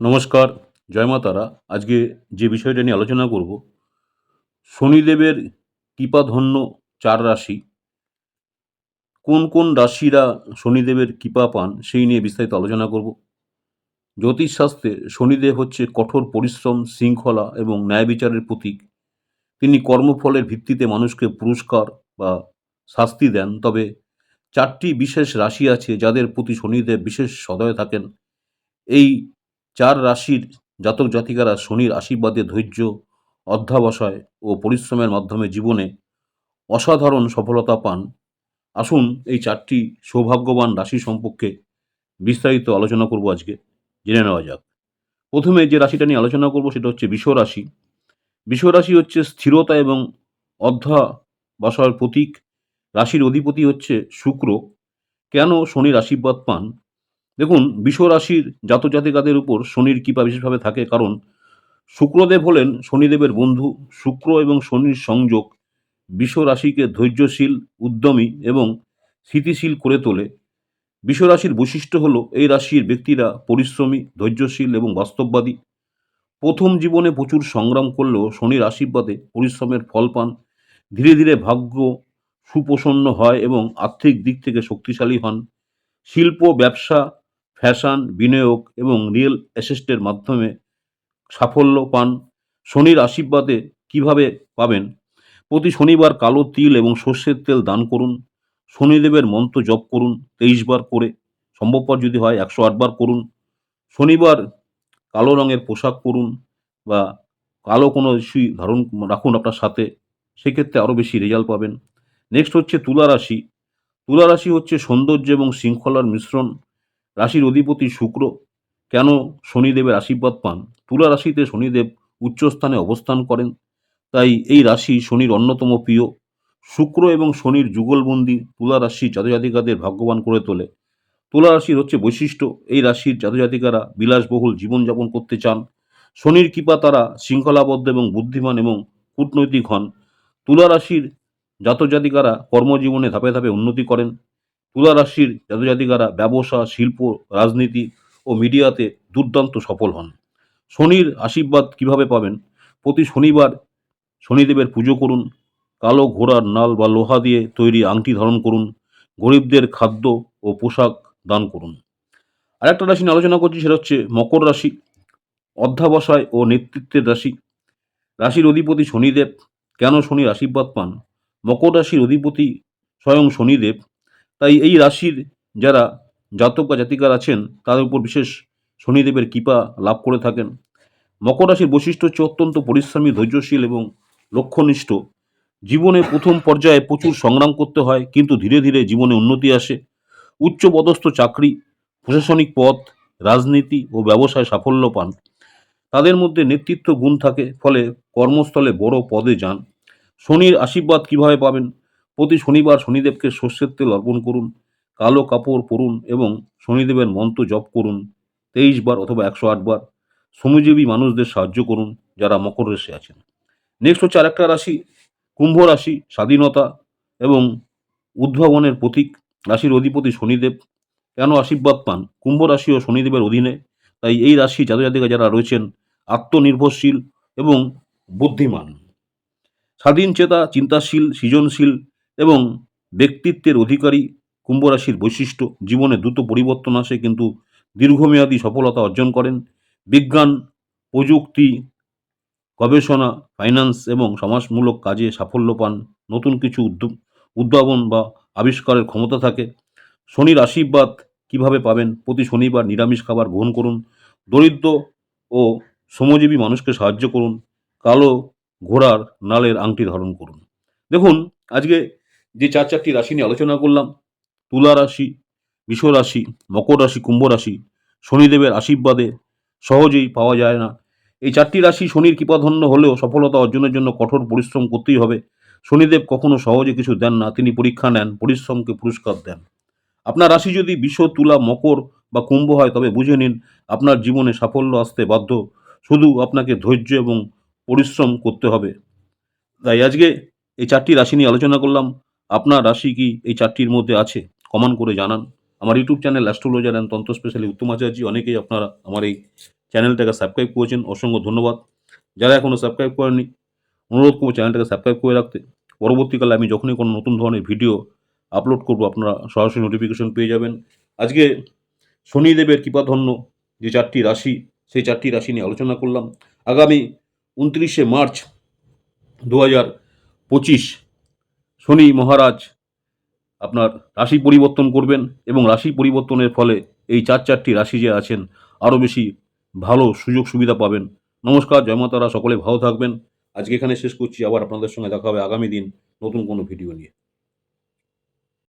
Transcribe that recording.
নমস্কার, জয় মা তারা। আজকে যে বিষয়টা নিয়ে আলোচনা করব, শনিদেবের কৃপাধন্য চার রাশি। কোন কোন রাশিরা শনিদেবের কৃপা পান সেই নিয়ে বিস্তারিত আলোচনা করব। জ্যোতিষশাস্ত্রে শনিদেব হচ্ছে কঠোর পরিশ্রম, শৃঙ্খলা এবং ন্যায় বিচারের প্রতীক। তিনি কর্মফলের ভিত্তিতে মানুষকে পুরস্কার বা শাস্তি দেন। তবে চারটি বিশেষ রাশি আছে যাদের প্রতি শনিদেব বিশেষ সদয় থাকেন। এই চার রাশির জাতক জাতিকারা শনির আশীর্বাদে ধৈর্য, অধ্যাবসায় ও পরিশ্রমের মাধ্যমে জীবনে অসাধারণ সফলতা পান। আসুন এই চারটি সৌভাগ্যবান রাশি সম্পর্কে বিস্তারিত আলোচনা করব আজকে। জেনে নেওয়া যাক। প্রথমে যে রাশিটা নিয়ে আলোচনা করব সেটা হচ্ছে রাশি। রাশি হচ্ছে স্থিরতা এবং অধ্যাবসায়ের প্রতীক। রাশির অধিপতি হচ্ছে শুক্র। কেন শনির আশীর্বাদ পান? দেখুন রাশির জাতজাতিকাদের উপর শনির কৃপা বিশেষভাবে থাকে কারণ শুক্রদেব হলেন শনিদেবের বন্ধু, শুক্র এবং শনির সংযোগ রাশিকে ধৈর্যশীল, উদ্যমী এবং স্থিতিশীল করে তোলে। রাশির বৈশিষ্ট্য হলো এই রাশির ব্যক্তিরা পরিশ্রমী, ধৈর্যশীল এবং বাস্তববাদী। প্রথম জীবনে প্রচুর সংগ্রাম করলেও শনির আশীর্বাদে পরিশ্রমের ফল পান। ধীরে ধীরে ভাগ্য সুপ্রসন্ন হয় এবং আর্থিক দিক থেকে শক্তিশালী হন। শিল্প, ব্যবসা ফ্যাশন, বিনিয়োগ এবং রিয়েল এস্টেটের মাধ্যমে সাফল্য পান। শনির আশীর্বাদে কীভাবে পাবেন? প্রতি শনিবার কালো তিল এবং সর্ষের তেল দান করুন। শনিদেবের মন্ত্র জপ করুন তেইশ বার করে। সম্ভবপর যদি হয় একশো আটবার করুন। শনিবার কালো রঙের পোশাক পরুন বা কালো কোনো ইস্যুই ধারণ রাখুন আপনার সাথে, সেক্ষেত্রে আরও বেশি রেজাল্ট পাবেন। নেক্সট হচ্ছে তুলা রাশি। তুলা রাশি হচ্ছে সৌন্দর্য এবং শৃঙ্খলার মিশ্রণ। রাশির অধিপতি শুক্র, কেন শনিদেবের আশীর্বাদ পান? তুলা রাশিতে শনিদেব উচ্চস্থানে অবস্থান করেন, তাই এই রাশি শনির অন্যতম প্রিয়। শুক্র এবং শনির যুগলবন্দি তুলা রাশি জাতজাতিকাদের ভাগ্যবান করে তোলে। তুলা রাশির হচ্ছে বৈশিষ্ট্য, এই রাশির জাতজাতিকারা বিলাসবহুল জীবনযাপন করতে চান। শনির কৃপা তারা শৃঙ্খলাবদ্ধ এবং বুদ্ধিমান এবং কূটনৈতিক হন। তুলা রাশির জাতজাতিকারা কর্মজীবনে ধাপে ধাপে উন্নতি করেন। তুলা রাশির জাতজাতিকারা ব্যবসা, শিল্প, রাজনীতি ও মিডিয়াতে দুর্দান্ত সফল হন। শনির আশীর্বাদ কীভাবে পাবেন? প্রতি শনিবার শনিদেবের পুজো করুন, কালো ঘোড়ার নাল বা লোহা দিয়ে তৈরি আংটি ধারণ করুন, গরিবদের খাদ্য ও পোশাক দান করুন। আরেকটা রাশি নিয়ে আলোচনা করছি, সেটা হচ্ছে মকর রাশি, অধ্যাবসায় ও নেতৃত্বের রাশি। রাশির অধিপতি শনিদেব, কেন শনির আশীর্বাদ পান? মকর রাশির অধিপতি স্বয়ং শনিদেব তাই এই রাশির যারা জাতক বা জাতিকার আছেন, তাদের উপর বিশেষ শনিদেবের কৃপা লাভ করে থাকেন। মকর রাশির বৈশিষ্ট্য হচ্ছে অত্যন্ত পরিশ্রমী, ধৈর্যশীল এবং লক্ষ্যনিষ্ঠ। জীবনে প্রথম পর্যায়ে প্রচুর সংগ্রাম করতে হয়, কিন্তু ধীরে ধীরে জীবনে উন্নতি আসে। উচ্চপদস্থ চাকরি, প্রশাসনিক পদ, রাজনীতি ও ব্যবসায় সাফল্য পান। তাদের মধ্যে নেতৃত্ব গুণ থাকে, ফলে কর্মস্থলে বড় পদে যান। শনির আশীর্বাদ কীভাবে পাবেন প্রতি শনিবার শনিদেবকে সর্ষের তেল অর্পণ করুন, কালো কাপড় পরুন এবং শনিদেবের মন্ত্র জপ করুন তেইশ বার অথবা একশো আট বার। শ্রমজীবী মানুষদের সাহায্য করুন যারা মকর রাশি আছেন। নেক্সট হচ্ছে আরেকটা রাশি, কুম্ভ রাশি, স্বাধীনতা এবং উদ্ভাবনের প্রতীক। রাশির অধিপতি শনিদেব, কেন আশীর্বাদ পান? কুম্ভ রাশি ও শনিদেবের অধীনে। তাই এই রাশি জাতজাতিকা যারা রয়েছেন, আত্মনির্ভরশীল এবং বুদ্ধিমান। স্বাধীন চেতা, চিন্তাশীল, সৃজনশীল এবং ব্যক্তিত্বের অধিকারী কুম্ভ রাশির বৈশিষ্ট্য, জীবনে দ্রুত পরিবর্তন আসে কিন্তু দীর্ঘমেয়াদী সফলতা অর্জন করেন। বিজ্ঞান, প্রযুক্তি, গবেষণা ফাইন্যান্স এবং সমাজমূলক কাজে সাফল্য পান। নতুন কিছু উদ্যোগ উদ্ভাবন বা আবিষ্কারের ক্ষমতা থাকে। শনির আশীর্বাদ কীভাবে পাবেন? প্রতি শনিবার নিরামিষ খাবার গ্রহণ করুন। দরিদ্র ও শ্রমজীবী মানুষকে সাহায্য করুন। কালো ঘোড়ার নালের আংটি ধারণ করুন। দেখুন, আজকে যে চার চারটি রাশি নিয়ে আলোচনা করলাম, তুলা রাশি বিষ রাশি, মকর রাশি, কুম্ভ রাশি, শনিদেবের আশীর্বাদে সহজেই পাওয়া যায় না। এই চারটি রাশি শনির কৃপাধন্য হলেও সফলতা অর্জনের জন্য কঠোর পরিশ্রম করতেই হবে। শনিদেব কখনো সহজে কিছু দেন না, তিনি পরীক্ষা নেন, পরিশ্রমকে পুরস্কার দেন। আপনার রাশি যদি বিষ তুলা, মকর বা কুম্ভ হয়, তবে বুঝে নিন আপনার জীবনে সাফল্য আসতে বাধ্য। শুধু আপনাকে ধৈর্য এবং পরিশ্রম করতে হবে। তাই আজকে এই চারটি রাশি নিয়ে আলোচনা করলাম। আপনার রাশি কি এই চারটির মধ্যে আছে? কমেন্ট করে জানান। আমার ইউটিউব চ্যানেল অ্যাস্ট্রোলজার অ্যান্ড তন্ত্র স্পেশালি উত্তম আচার্য, অনেকেই আপনারা আমার এই চ্যানেলটাকে সাবস্ক্রাইব করেছেন। অসংখ্য ধন্যবাদ। যারা এখনও সাবস্ক্রাইব করেননি, অনুরোধ করব চ্যানেলটাকে সাবস্ক্রাইব করে রাখতে। পরবর্তীকালে আমি যখনই কোনো নতুন ধরনের ভিডিও আপলোড করব, আপনারা সরাসরি নোটিফিকেশন পেয়ে যাবেন। আজকে শনিদেবের কৃপাধন্য যে চারটি রাশি, সেই চারটি রাশি নিয়ে আলোচনা করলাম। আগামী উনত্রিশে মার্চ দু হাজার পঁচিশ শনি মহারাজ আপনার রাশি পরিবর্তন করবেন এবং রাশি পরিবর্তনের ফলে এই চার চারটি রাশি যে আছেন, আরও বেশি ভালো সুযোগ সুবিধা পাবেন। নমস্কার জয়মাতারা সকলে ভালো থাকবেন। আজকে এখানে শেষ করছি। আবার আপনাদের সঙ্গে দেখা হবে আগামী দিন নতুন কোনো ভিডিও নিয়ে।